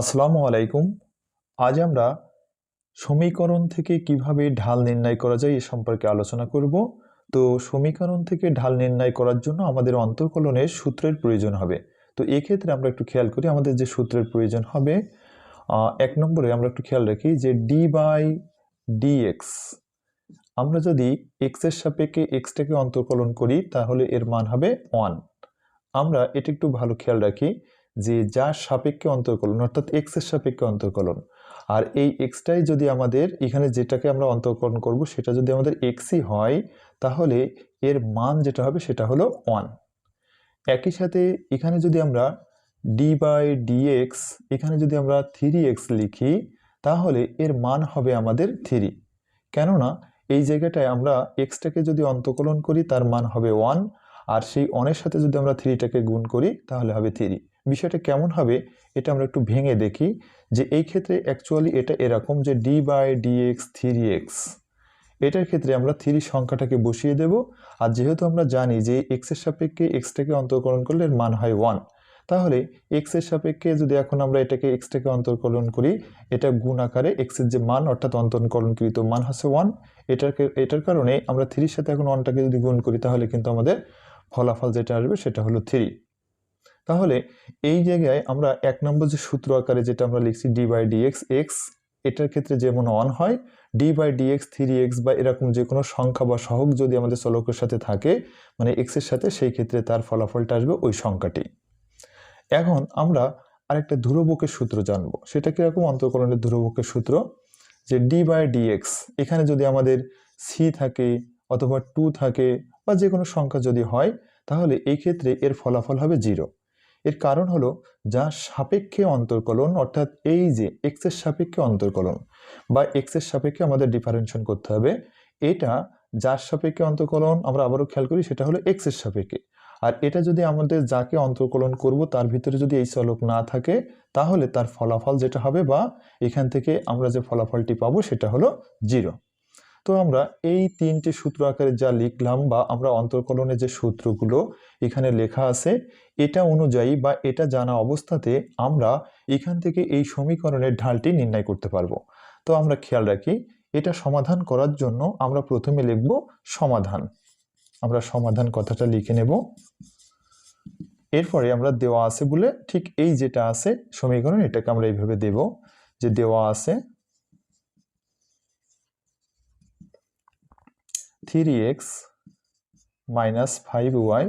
আসসালামু আলাইকুম। আজ আমরা সমীকরণ থেকে কীভাবে ঢাল নির্ণয় করা যায় এ সম্পর্কে আলোচনা করব। তো সমীকরণ থেকে ঢাল নির্ণয় করার জন্য আমাদের অন্তর্কলনের সূত্রের প্রয়োজন হবে। তো এক্ষেত্রে আমরা একটু খেয়াল করি আমাদের যে সূত্রের প্রয়োজন হবে এক নম্বরে আমরা একটু খেয়াল রাখি যে ডি বাই ডিএক্স আমরা যদি এক্সের সাপেক্ষে এক্সটাকে অন্তর্কলন করি তাহলে এর মান হবে ওয়ান আমরা এটা একটু ভালো খেয়াল রাখি যে যার সাপেক্ষে অন্তর্কলন, অর্থাৎ এক্সের সাপেক্ষে অন্তর্কলন। আর এই এক্সটাই যদি আমাদের এখানে যেটাকে আমরা অন্তর্কলন করব, সেটা যদি আমাদের এক্সই হয়, তাহলে এর মান যেটা হবে সেটা হলো ওয়ান একই সাথে এখানে যদি আমরা ডি বাই ডিএক্স এখানে যদি আমরা থ্রি এক্স লিখি, তাহলে এর মান হবে আমাদের থ্রি কেননা এই জায়গাটায় আমরা এক্সটাকে যদি অন্তর্কলন করি, তার মান হবে ওয়ান আর সেই ওয়ানের সাথে যদি আমরা থ্রিটাকে গুণ করি, তাহলে হবে থ্রি বিষয়টা কেমন হবে এটা আমরা একটু ভেঙে দেখি যে এই ক্ষেত্রে অ্যাকচুয়ালি এটা এরকম যে D by D X three X এটার ক্ষেত্রে আমরা থ্রি সংখ্যাটাকে বসিয়ে দেব। আর যেহেতু আমরা জানি যে এক্সের সাপেক্ষে এক্সটাকে অন্তর্কলন করলে এর মান হয় ওয়ান তাহলে এক্সের সাপেক্ষে যদি এখন আমরা এটাকে এক্সটাকে অন্তর্কলন করি, এটা গুণ আকারে এক্সের যে মান অর্থাৎ অন্তর্কলনকৃত মান হচ্ছে ওয়ান এটাকে এটার কারণে আমরা থ্রির সাথে এখন ওয়ানটাকে যদি গুণ করি, তাহলে কিন্তু আমাদের ফলাফল যেটা আসবে সেটা হলো থ্রি তাহলে এই জায়গায় আমরা এক নম্বর যে সূত্র আকারে যেটা আমরা লিখছি ডি বাই ডিএক্স এক্স এটার ক্ষেত্রে যেমন ওয়ান হয় D by D X three X বা এরকম যে কোনো সংখ্যা বা সহগ যদি আমাদের চলকের সাথে থাকে মানে এক্সের সাথে, সেই ক্ষেত্রে তার ফলাফলটা আসবে ওই সংখ্যাটি। এখন আমরা আরেকটা ধ্রুবকের সূত্র জানব। সেটা কীরকম? অন্তর্কলনের ধ্রুবকের সূত্র যে ডি বাই ডিএক্স এখানে যদি আমাদের সি থাকে অথবা টু থাকে বা যে কোনো সংখ্যা যদি হয়, তাহলে এই ক্ষেত্রে এর ফলাফল হবে জিরো এর কারণ হলো যা সাপেক্ষে অন্তর্কলন, অর্থাৎ এই যে এক্সের সাপেক্ষে অন্তর্কলন বা এক্সের সাপেক্ষে আমাদের ডিফারেনশন করতে হবে, এটা যার সাপেক্ষে অন্তর্কলন আমরা আবারও খেয়াল করি সেটা হলো এক্সের সাপেক্ষে। আর এটা যদি আমাদের যাকে অন্তর্কলন করব তার ভিতরে যদি এই চলক না থাকে, তাহলে তার ফলাফল যেটা হবে বা এখান থেকে আমরা যে ফলাফলটি পাবো সেটা হলো জিরো তো আমরা এই তিনটে সূত্র আকারে যা লিখলাম বা আমরা অন্তর্কলনের যে সূত্রগুলো এখানে লেখা আছে, এটা অনুযায়ী বা এটা জানা অবস্থাতে আমরা এখান থেকে এই সমীকরণের ঢালটি নির্ণয় করতে পারব। তো আমরা খেয়াল রাখি, এটা সমাধান করার জন্য আমরা প্রথমে লিখব সমাধান। আমরা সমাধান কথাটা লিখে নেব। এরপরে আমরা দেওয়া আছে বলে ঠিক এই যেটা আছে সমীকরণ, এটাকে আমরা এইভাবে দেব যে দেওয়া আছে three X minus five Y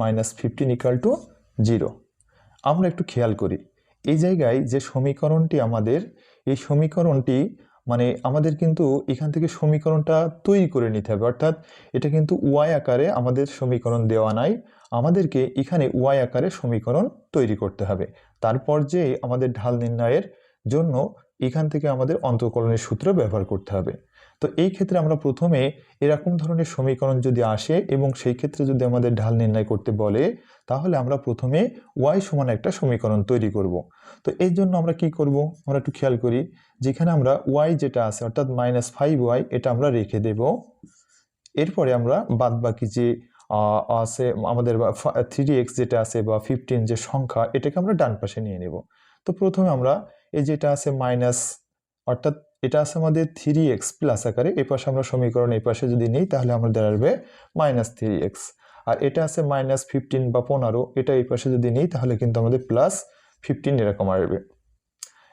minus fifteen equal to zero আমরা একটু খেয়াল করি, এই জায়গায় যে সমীকরণটি আমাদের, এই সমীকরণটি মানে আমাদের কিন্তু এখান থেকে সমীকরণটা তৈরি করে নিতে হবে। অর্থাৎ এটা কিন্তু ওয়াই আকারে আমাদের সমীকরণ দেওয়া নাই, আমাদেরকে এখানে ওয়াই আকারে সমীকরণ তৈরি করতে হবে। তারপর যে আমাদের ঢাল নির্ণয়ের জন্য এখান থেকে আমাদের অন্তর্কলনের সূত্র ব্যবহার করতে হবে। তো এই ক্ষেত্রে আমরা প্রথমে এরকম ধরনের সমীকরণ যদি আসে এবং সেই ক্ষেত্রে যদি আমাদের ঢাল নির্ণয় করতে বলে, তাহলে আমরা প্রথমে ওয়াই সমান একটা সমীকরণ তৈরি করব। তো এই জন্য আমরা কি করব? আমরা একটু খেয়াল করি, যেখানে আমরা ওয়াই যেটা আছে, অর্থাৎ মাইনাস ফাইভ ওয়াই এটা আমরা রেখে দেব। এরপরে আমরা বাদ বাকি যে আছে, আমাদের থ্রি এক্স যেটা আছে বা ফিফটিন যে সংখ্যা, এটাকে আমরা ডান পাশে নিয়ে নেব। তো প্রথমে আমরা এই যেটা আছে মাইনাস অর্থাৎ এটা আছে আমাদের থ্রি এক্স প্লাস আকারে, এই পাশে আমরা সমীকরণ এই পাশে যদি নিই, তাহলে আমাদের আসবে মাইনাস থ্রি এক্স আর এটা আছে মাইনাস ফিফটিন বা পনেরো, এটা এই পাশে যদি নিই, তাহলে কিন্তু আমাদের প্লাস ফিফটিন এরকম আসবে।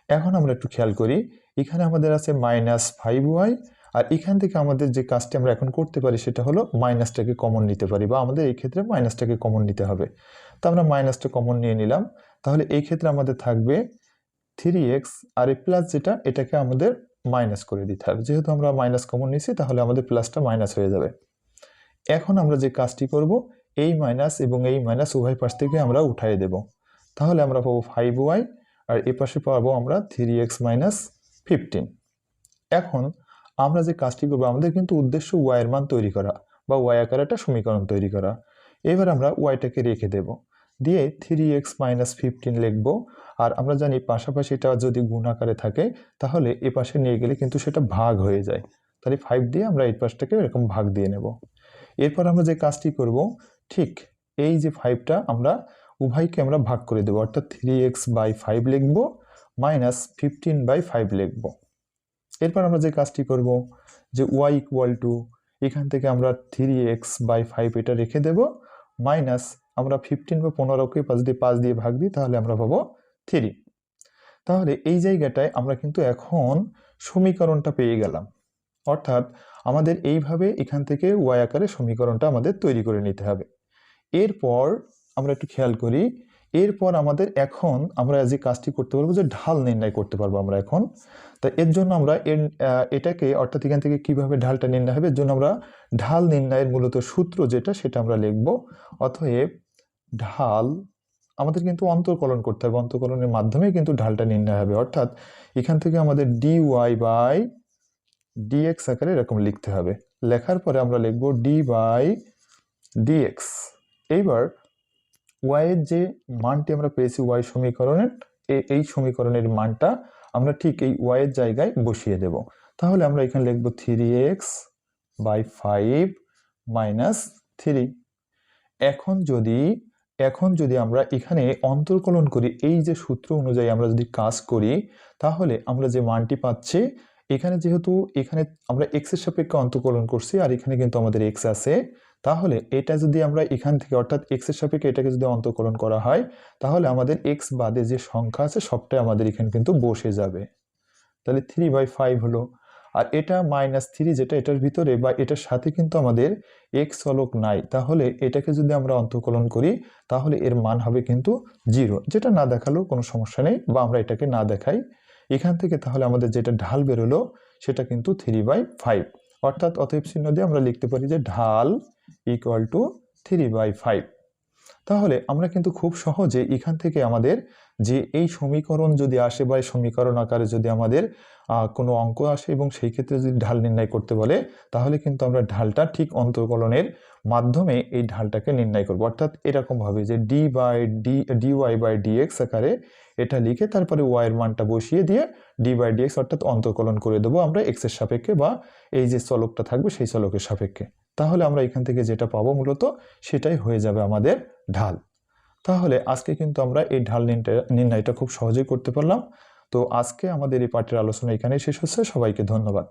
এখন আমরা একটু খেয়াল করি, এখানে আমাদের আছে মাইনাস ফাইভ ওয়াই আর এখান থেকে আমাদের যে কাজটি আমরা এখন করতে পারি, সেটা হলো মাইনাসটাকে কমন নিতে পারি, বা আমাদের এই ক্ষেত্রে মাইনাসটাকে কমন নিতে হবে। তো আমরা মাইনাসটা কমন নিয়ে নিলাম, তাহলে এই ক্ষেত্রে আমাদের থাকবে থ্রি এক্স আর এই প্লাস যেটা, এটাকে আমাদের মাইনাস করে দিতে হবে। যেহেতু আমরা মাইনাস কমন নিছি তাহলে আমাদের প্লাসটা মাইনাস হয়ে যাবে। এখন আমরা যে কাজটি করব, এই মাইনাস এবং এই মাইনাস উভয় পাশ থেকে আমরা উঠাই দেব। তাহলে আমরা পাবো ফাইভ ওয়াই আর এ পাশে পাবো আমরা থ্রি এক্স মাইনাস ফিফটিন এখন আমরা যে কাজটি করব, আমাদের কিন্তু উদ্দেশ্য ওয়াইয়ের মান তৈরি করা বা ওয়াই আকারে একটা সমীকরণ তৈরি করা। এবার আমরা ওয়াইটাকে রেখে দেব। দিয়ে থ্রি এক্স মাইনাস ফিফটিন লিখব। আর আমরা জানি পাশাপাশি এটা যদি গুণ আকারে থাকে, তাহলে এ পাশে নিয়ে গেলে কিন্তু সেটা ভাগ হয়ে যায়। তাহলে ফাইভ দিয়ে আমরা এই পাশটাকে এরকম ভাগ দিয়ে নেব। এরপর আমরা যে কাজটি করব, ঠিক এই যে ফাইভটা আমরা উভয়কে আমরা ভাগ করে দেবো। অর্থাৎ থ্রি এক্স বাই ফাইভ লিখব মাইনাস ফিফটিন বাই ফাইভ লিখব। এরপর আমরা যে কাজটি করব, যে ওয়াই ইকুয়াল টু এখান থেকে আমরা থ্রি এক্স বাই ফাইভ এটা রেখে দেব মাইনাস আমরা ফিফটিন বা পনেরোকে পাঁচ দিয়ে পাঁচ দিয়ে ভাগ দিই, তাহলে আমরা পাবো থ্রি তাহলে এই জায়গাটায় আমরা কিন্তু এখন সমীকরণটা পেয়ে গেলাম। অর্থাৎ আমাদের এইভাবে এখান থেকে ওয়াই আকারে সমীকরণটা আমাদের তৈরি করে নিতে হবে। এরপর আমরা একটু খেয়াল করি, এরপর আমাদের এখন আমরা যে কাজটি করতে পারব যে ঢাল নির্ণয় করতে পারব আমরা এখন। তা এর জন্য আমরা এর এটাকে অর্থাৎ এখান থেকে কীভাবে ঢালটা নির্ণয় হবে, এর জন্য আমরা ঢাল নির্ণয়ের মূলত সূত্র যেটা সেটা আমরা লিখব। অতএব ঢাল আমাদের কিন্তু অন্তর্কলন করতে হবে। অন্তর্কলনের মাধ্যমে কিন্তু ঢালটা নির্ণয় হবে। অর্থাৎ এখান থেকে আমাদের ডি ওয়াই বাই ডিএক্স আকারে এরকম লিখতে হবে। লেখার পরে আমরা লিখব ডি বাই ডিএক্স এইবার ওয়াই এর যে মানটি আমরা পেয়েছি ওয়াই সমীকরণের এই সমীকরণের মানটা আমরা ঠিক এই ওয়াই এর জায়গায় বসিয়ে দেব। তাহলে আমরা এখানে লিখব three X by five minus three এখন যদি এখন যদি আমরা এখানে অন্তর্কলন করি, এই যে সূত্র অনুযায়ী আমরা যদি কাজ করি, তাহলে আমরা যে মানটি পাচ্ছি, এখানে যেহেতু এখানে আমরা এক্সের সাপেক্ষে অন্তর্কলন করছি আর এখানে কিন্তু আমাদের এক্স আছে, তাহলে এটা যদি আমরা এখান থেকে, অর্থাৎ এক্সের সাপেক্ষে এটাকে যদি অন্তর্কলন করা হয়, তাহলে আমাদের এক্স বাদে যে সংখ্যা আছে, সবটাই আমাদের এখানে কিন্তু বসে যাবে। তাহলে থ্রি বাই ফাইভ হলো। আর এটা মাইনাস থ্রি যেটা এটার ভিতরে বা এটার সাথে কিন্তু আমাদের এক্স চলক নাই, তাহলে এটাকে যদি আমরা অন্তর্কলন করি, তাহলে এর মান হবে কিন্তু জিরো যেটা না দেখালেও কোনো সমস্যা নেই বা আমরা এটাকে না দেখাই। এখান থেকে তাহলে আমাদের যেটা ঢাল বেরোলো, সেটা কিন্তু থ্রি বাই ফাইভ অর্থাৎ অতএব চিহ্ন দিয়ে আমরা লিখতে পারি যে ঢাল equal to three by five তাহলে আমরা কিন্তু খুব সহজে এখান থেকে আমাদের যে এই সমীকরণ যদি আসে বা এই সমীকরণ আকারে যদি আমাদের কোনো অঙ্ক আসে এবং সেই ক্ষেত্রে যদি ঢাল নির্ণয় করতে বলে, তাহলে কিন্তু আমরা ঢালটা ঠিক অন্তর্কলনের মাধ্যমে এই ঢালটাকে নির্ণয় করব। অর্থাৎ এরকমভাবে যে d by d d y by d x আকারে এটা লিখে তারপরে ওয়াই এর মানটা বসিয়ে দিয়ে ডি বাই ডিএক্স অর্থাৎ অন্তর্কলন করে দেবো আমরা এক্সের সাপেক্ষে বা এই যে চলকটা থাকবে সেই চলকের সাপেক্ষে। তাহলে আমরা এখান থেকে যেটা পাবো মূলত সেটাই হয়ে যাবে আমাদের ঢাল। তাহলে আজকে কিন্তু আমরা এই ঢাল নির্ণয়- নির্ণয়টা খুব সহজেই করতে পারলাম। তো আজকে আমাদের এই পাঠের আলোচনা এখানেই শেষ হচ্ছে। সবাইকে ধন্যবাদ।